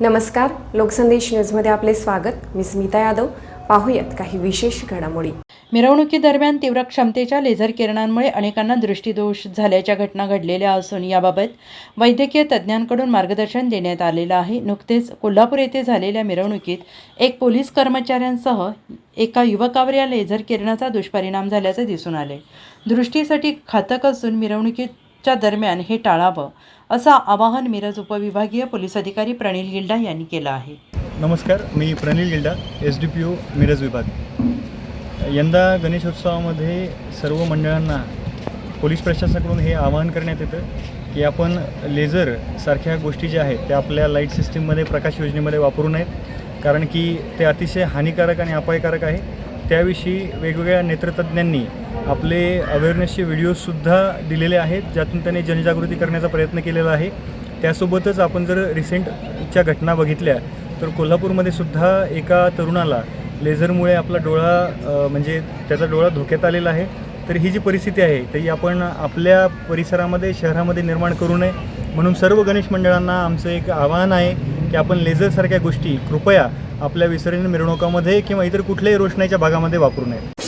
नमस्कार लोकसंदेश न्यूजमध्ये आपले स्वागत. मी स्मिता यादव. पाहूयात काही विशेष घडामोडी. मिरवणुकीदरम्यान तीव्र क्षमतेच्या लेझर किरणांमुळे अनेकांना दृष्टीदोष झाल्याच्या घटना घडलेल्या असून याबाबत वैद्यकीय तज्ज्ञांकडून मार्गदर्शन देण्यात आलेलं आहे. नुकतेच कोल्हापूर येथे झालेल्या मिरवणुकीत एक पोलीस कर्मचाऱ्यांसह एका युवकावर या लेझर किरणाचा दुष्परिणाम झाल्याचे दिसून आले दृष्टीसाठी घातक असून च्या दरम्यान हे टाळावं असं आवाहन मिरज उपविभागीय पोलीस अधिकारी प्रणिल गिल्डा यांनी केलं आहे. नमस्कार मी Pranil Gilda S D P O Miraj विभाग. यंदा गणेशोत्सवामध्ये सर्व मंडळांना पोलीस प्रशासनाकडून हे आवाहन करण्यात येतं की आपण लेझर सारख्या गोष्टी ज्या आहेत त्या आपल्या लाइट सिस्टीममध्ये प्रकाश योजनेमध्ये वापरू नयेत कारण की ते अतिशय हानिकारक आणि अपायकारक आहे. त्याविषयी वेगवेगळ्या नेत्रतज्ज्ञांनी आपले अवेअरनेसचे व्हिडिओजसुद्धा दिलेले आहेत ज्यातून त्यांनी जनजागृती करण्याचा प्रयत्न केलेला आहे. त्यासोबतच आपण जर रिसेंटच्या घटना बघितल्या तर कोल्हापूरमध्ये सुद्धा एका तरुणाला लेझरमुळे आपला डोळा म्हणजे त्याचा डोळा धोक्यात आलेला आहे. तर ही जी परिस्थिती आहे ती आपण आपल्या परिसरामध्ये शहरामध्ये निर्माण करू नये. म्हणून सर्व गणेश मंडळांना आमचं एक आवाहन आहे की आपण लेझरसारख्या गोष्टी कृपया आपल्या विसर्जन मिरवणुकामध्ये किंवा इतर कुठल्याही रोषणाईच्या भागामध्ये वापरू नये.